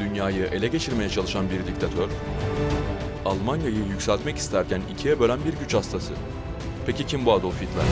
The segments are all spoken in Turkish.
Dünyayı ele geçirmeye çalışan bir diktatör, Almanya'yı yükseltmek isterken ikiye bölen bir güç hastası. Peki kim bu Adolf Hitler?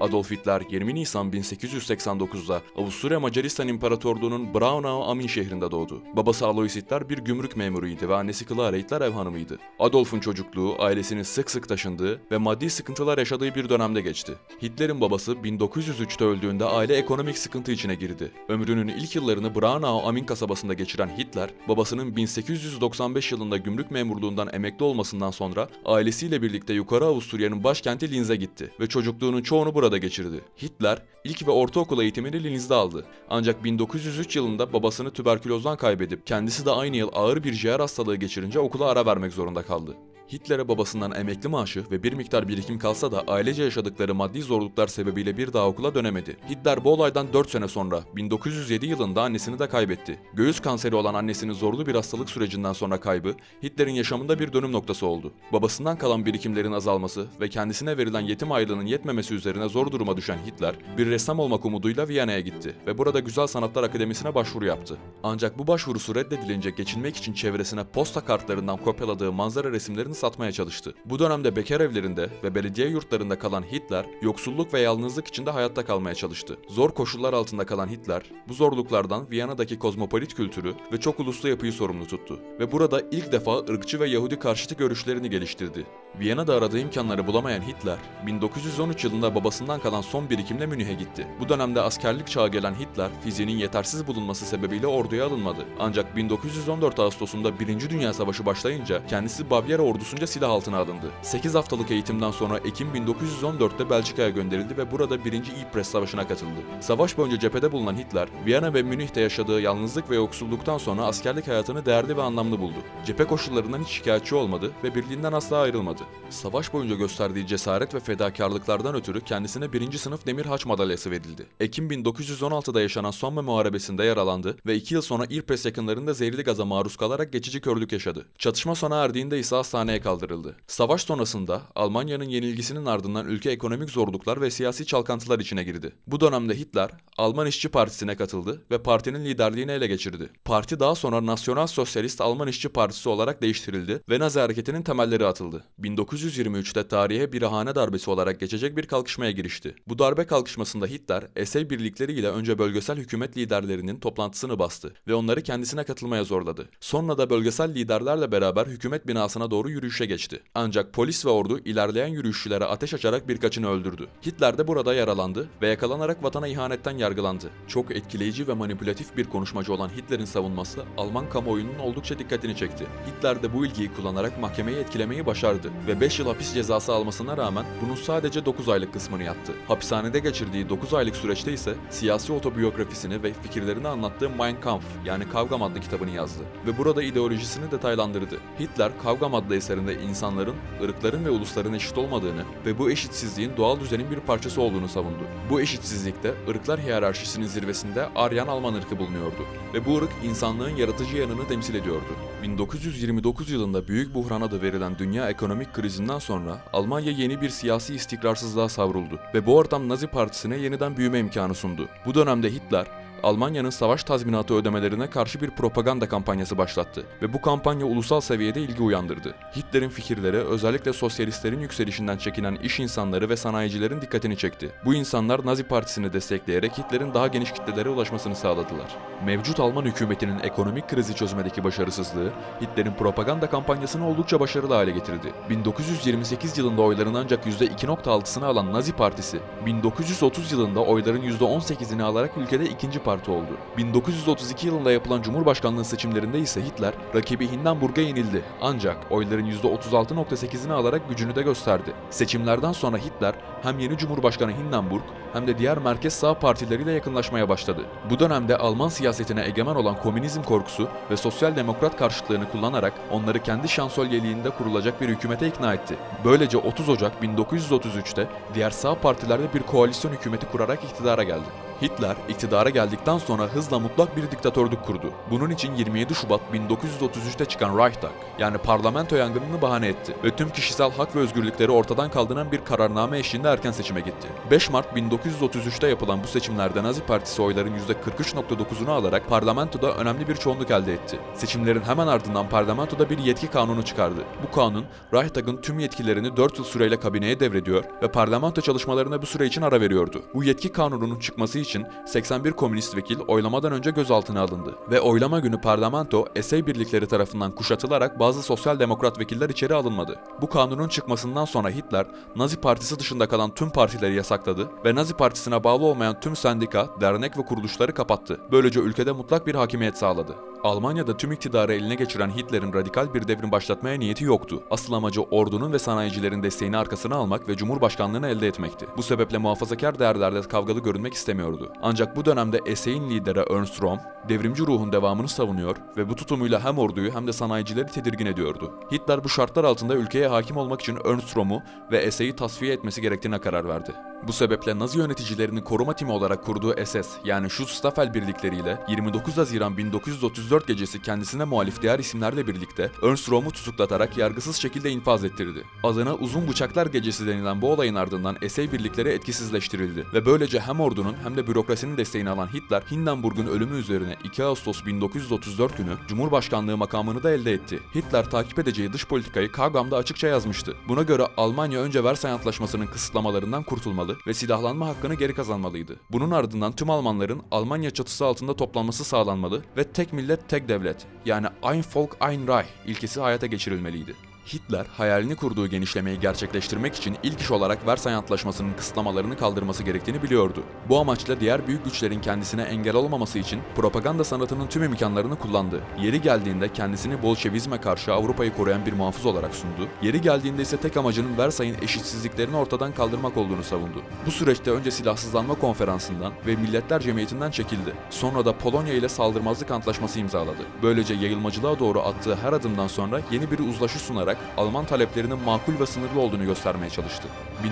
Adolf Hitler 20 Nisan 1889'da Avusturya Macaristan İmparatorluğu'nun Braunau Amin şehrinde doğdu. Babası Alois Hitler bir gümrük memuruydu ve annesi Clara Hitler ev hanımıydı. Adolf'un çocukluğu ailesinin sık sık taşındığı ve maddi sıkıntılar yaşadığı bir dönemde geçti. Hitler'in babası 1903'te öldüğünde aile ekonomik sıkıntı içine girdi. Ömrünün ilk yıllarını Braunau Amin kasabasında geçiren Hitler, babasının 1895 yılında gümrük memurluğundan emekli olmasından sonra ailesiyle birlikte Yukarı Avusturya'nın başkenti Linz'e gitti ve çocukluğunun çoğunu burada geçirdi. Hitler ilk ve ortaokul eğitimini Linz'de aldı. Ancak 1903 yılında babasını tüberkülozdan kaybedip kendisi de aynı yıl ağır bir ciğer hastalığı geçirince okula ara vermek zorunda kaldı. Hitler'e babasından emekli maaşı ve bir miktar birikim kalsa da ailece yaşadıkları maddi zorluklar sebebiyle bir daha okula dönemedi. Hitler bu olaydan 4 sene sonra 1907 yılında annesini de kaybetti. Göğüs kanseri olan annesinin zorlu bir hastalık sürecinden sonra kaybı Hitler'in yaşamında bir dönüm noktası oldu. Babasından kalan birikimlerin azalması ve kendisine verilen yetim aylığının yetmemesi üzerine zor duruma düşen Hitler bir ressam olmak umuduyla Viyana'ya gitti ve burada Güzel Sanatlar Akademisi'ne başvuru yaptı. Ancak bu başvurusu reddedilince geçinmek için çevresine posta kartlarından kopyaladığı manzara resimlerini satmaya çalıştı. Bu dönemde bekar evlerinde ve belediye yurtlarında kalan Hitler, yoksulluk ve yalnızlık içinde hayatta kalmaya çalıştı. Zor koşullar altında kalan Hitler, bu zorluklardan Viyana'daki kozmopolit kültürü ve çok uluslu yapıyı sorumlu tuttu. Ve burada ilk defa ırkçı ve Yahudi karşıtı görüşlerini geliştirdi. Viyana'da aradığı imkanları bulamayan Hitler, 1913 yılında babasından kalan son birikimle Münih'e gitti. Bu dönemde askerlik çağı gelen Hitler, fiziğinin yetersiz bulunması sebebiyle orduya alınmadı. Ancak 1914 Ağustos'unda 1. Dünya Savaşı başlayınca kendisi Bavyera ordusunca silah altına alındı. 8 haftalık eğitimden sonra Ekim 1914'te Belçika'ya gönderildi ve burada 1. İpres Savaşı'na katıldı. Savaş boyunca cephede bulunan Hitler, Viyana ve Münih'te yaşadığı yalnızlık ve yoksulluktan sonra askerlik hayatını değerli ve anlamlı buldu. Cephe koşullarından hiç şikayetçi olmadı ve birliğinden asla ayrılmadı. Savaş boyunca gösterdiği cesaret ve fedakarlıklardan ötürü kendisine 1. sınıf Demir Haç madalyası verildi. Ekim 1916'da yaşanan Somme Muharebesi'nde yaralandı ve 2 yıl sonra İrpes yakınlarında zehirli gaza maruz kalarak geçici körlük yaşadı. Çatışma sona erdiğinde ise hastaneye kaldırıldı. Savaş sonrasında Almanya'nın yenilgisinin ardından ülke ekonomik zorluklar ve siyasi çalkantılar içine girdi. Bu dönemde Hitler, Alman İşçi Partisi'ne katıldı ve partinin liderliğini ele geçirdi. Parti daha sonra Nasyonal Sosyalist Alman İşçi Partisi olarak değiştirildi ve Nazi hareketinin temelleri atıldı. 1923'te tarihe bir hane darbesi olarak geçecek bir kalkışmaya girişti. Bu darbe kalkışmasında Hitler, Esey birlikleriyle önce bölgesel hükümet liderlerinin toplantısını bastı ve onları kendisine katılmaya zorladı. Sonra da bölgesel liderlerle beraber hükümet binasına doğru yürüyüşe geçti. Ancak polis ve ordu ilerleyen yürüyüşçülere ateş açarak birkaçını öldürdü. Hitler de burada yaralandı ve yakalanarak vatana ihanetten yargılandı. Çok etkileyici ve manipülatif bir konuşmacı olan Hitler'in savunması Alman kamuoyunun oldukça dikkatini çekti. Hitler de bu ilgiyi kullanarak mahkemeyi etkilemeyi başardı ve 5 yıl hapis cezası almasına rağmen bunun sadece 9 aylık kısmını yattı. Hapishanede geçirdiği 9 aylık süreçte ise siyasi otobiyografisini ve fikirlerini anlattığı Mein Kampf yani Kavgam adlı kitabını yazdı ve burada ideolojisini detaylandırdı. Hitler Kavgam adlı eserinde insanların, ırkların ve ulusların eşit olmadığını ve bu eşitsizliğin doğal düzenin bir parçası olduğunu savundu. Bu eşitsizlikte ırklar hiyerarşisinin zirvesinde Aryan Alman ırkı bulunuyordu ve bu ırk insanlığın yaratıcı yanını temsil ediyordu. 1929 yılında büyük buhran adı verilen dünya ekonomik krizinden sonra Almanya yeni bir siyasi istikrarsızlığa savruldu ve bu ortam Nazi Partisi'ne yeniden büyüme imkanı sundu. Bu dönemde Hitler, Almanya'nın savaş tazminatı ödemelerine karşı bir propaganda kampanyası başlattı ve bu kampanya ulusal seviyede ilgi uyandırdı. Hitler'in fikirleri özellikle sosyalistlerin yükselişinden çekinen iş insanları ve sanayicilerin dikkatini çekti. Bu insanlar Nazi Partisi'ni destekleyerek Hitler'in daha geniş kitlelere ulaşmasını sağladılar. Mevcut Alman hükümetinin ekonomik krizi çözmedeki başarısızlığı Hitler'in propaganda kampanyasını oldukça başarılı hale getirdi. 1928 yılında oyların ancak %2.6'sını alan Nazi Partisi, 1930 yılında oyların %18'ini alarak ülkede ikinci parti oldu. 1932 yılında yapılan Cumhurbaşkanlığı seçimlerinde ise Hitler rakibi Hindenburg'a yenildi. Ancak oyların %36.8'ini alarak gücünü de gösterdi. Seçimlerden sonra Hitler hem yeni Cumhurbaşkanı Hindenburg hem de diğer merkez sağ partileriyle yakınlaşmaya başladı. Bu dönemde Alman siyasetine egemen olan komünizm korkusu ve sosyal demokrat karşıtlığını kullanarak onları kendi şansölyeliğinde kurulacak bir hükümete ikna etti. Böylece 30 Ocak 1933'te diğer sağ partilerle bir koalisyon hükümeti kurarak iktidara geldi. Hitler iktidara geldikten sonra hızla mutlak bir diktatörlük kurdu. Bunun için 27 Şubat 1933'te çıkan Reichstag yani parlamento yangınını bahane etti ve tüm kişisel hak ve özgürlükleri ortadan kaldıran bir kararname eşliğinde erken seçime gitti. 5 Mart 1933'te yapılan bu seçimlerde Nazi Partisi oyların %43.9'unu alarak parlamentoda önemli bir çoğunluk elde etti. Seçimlerin hemen ardından parlamentoda bir yetki kanunu çıkardı. Bu kanun Reichstag'ın tüm yetkilerini 4 yıl süreyle kabineye devrediyor ve parlamento çalışmalarına bu süre için ara veriyordu. Bu yetki kanununun çıkması için 81 komünist vekil oylamadan önce gözaltına alındı ve oylama günü parlamento esey birlikleri tarafından kuşatılarak bazı sosyal demokrat vekiller içeri alınmadı. Bu kanunun çıkmasından sonra Hitler Nazi Partisi dışında kalan tüm partileri yasakladı ve Nazi Partisi'ne bağlı olmayan tüm sendika, dernek ve kuruluşları kapattı. Böylece ülkede mutlak bir hakimiyet sağladı. Almanya'da tüm iktidarı eline geçiren Hitler'in radikal bir devrim başlatmaya niyeti yoktu. Asıl amacı ordunun ve sanayicilerin desteğini arkasına almak ve cumhurbaşkanlığını elde etmekti. Bu sebeple muhafazakar değerlerde kavgalı görünmek istemiyordu. Ancak bu dönemde Esey'in lideri Ernst Röhm, devrimci ruhun devamını savunuyor ve bu tutumuyla hem orduyu hem de sanayicileri tedirgin ediyordu. Hitler bu şartlar altında ülkeye hakim olmak için Ernst Röhm'u ve Esey'i tasfiye etmesi gerektiğine karar verdi. Bu sebeple Nazi yöneticilerini koruma timi olarak kurduğu SS yani Schutzstaffel birlikleriyle 29 Haziran 1934 gecesi kendisine muhalif diğer isimlerle birlikte Ernst Röhm'u tutuklatarak yargısız şekilde infaz ettirdi. Adına Uzun Bıçaklar Gecesi denilen bu olayın ardından SS birlikleri etkisizleştirildi ve böylece hem ordunun hem de bürokrasinin desteğini alan Hitler, Hindenburg'un ölümü üzerine 2 Ağustos 1934 günü Cumhurbaşkanlığı makamını da elde etti. Hitler takip edeceği dış politikayı Kagam'da açıkça yazmıştı. Buna göre Almanya önce Versay Antlaşması'nın kısıtlamalarından kurtulmalı ve silahlanma hakkını geri kazanmalıydı. Bunun ardından tüm Almanların Almanya çatısı altında toplanması sağlanmalı ve tek millet tek devlet yani Ein Volk Ein Reich ilkesi hayata geçirilmeliydi. Hitler hayalini kurduğu genişlemeyi gerçekleştirmek için ilk iş olarak Versay Antlaşması'nın kısıtlamalarını kaldırması gerektiğini biliyordu. Bu amaçla diğer büyük güçlerin kendisine engel olmaması için propaganda sanatının tüm imkanlarını kullandı. Yeri geldiğinde kendisini Bolşevizme karşı Avrupa'yı koruyan bir muhafız olarak sundu. Yeri geldiğinde ise tek amacının Versay'ın eşitsizliklerini ortadan kaldırmak olduğunu savundu. Bu süreçte önce silahsızlanma konferansından ve Milletler Cemiyeti'nden çekildi. Sonra da Polonya ile saldırmazlık antlaşması imzaladı. Böylece yayılmacılığa doğru attığı her adımdan sonra yeni bir uzlaşı sunarak Alman taleplerinin makul ve sınırlı olduğunu göstermeye çalıştı.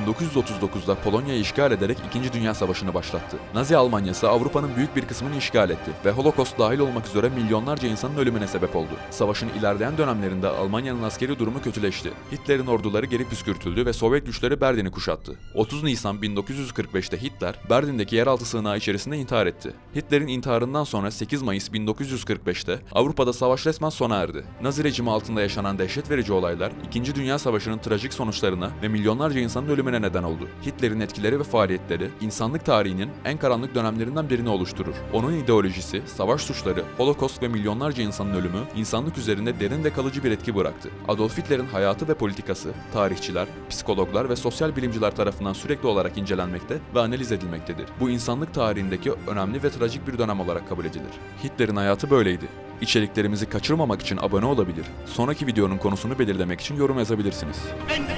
1939'da Polonya'yı işgal ederek 2. Dünya Savaşı'nı başlattı. Nazi Almanyası Avrupa'nın büyük bir kısmını işgal etti ve Holocaust dahil olmak üzere milyonlarca insanın ölümüne sebep oldu. Savaşın ilerleyen dönemlerinde Almanya'nın askeri durumu kötüleşti. Hitler'in orduları geri püskürtüldü ve Sovyet güçleri Berlin'i kuşattı. 30 Nisan 1945'te Hitler, Berlin'deki yeraltı sığınağı içerisinde intihar etti. Hitler'in intiharından sonra 8 Mayıs 1945'te Avrupa'da savaş resmen sona erdi. Nazi rejimi altında yaşanan dehşet verici olaylar, 2. Dünya Savaşı'nın trajik sonuçlarına ve milyonlarca insanın ölümüne neden oldu. Hitler'in etkileri ve faaliyetleri, insanlık tarihinin en karanlık dönemlerinden birini oluşturur. Onun ideolojisi, savaş suçları, holokost ve milyonlarca insanın ölümü, insanlık üzerinde derin ve kalıcı bir etki bıraktı. Adolf Hitler'in hayatı ve politikası, tarihçiler, psikologlar ve sosyal bilimciler tarafından sürekli olarak incelenmekte ve analiz edilmektedir. Bu insanlık tarihindeki önemli ve trajik bir dönem olarak kabul edilir. Hitler'in hayatı böyleydi. İçeriklerimizi kaçırmamak için abone olabilir, sonraki videonun konusunu belirlemek için yorum yazabilirsiniz. Wenn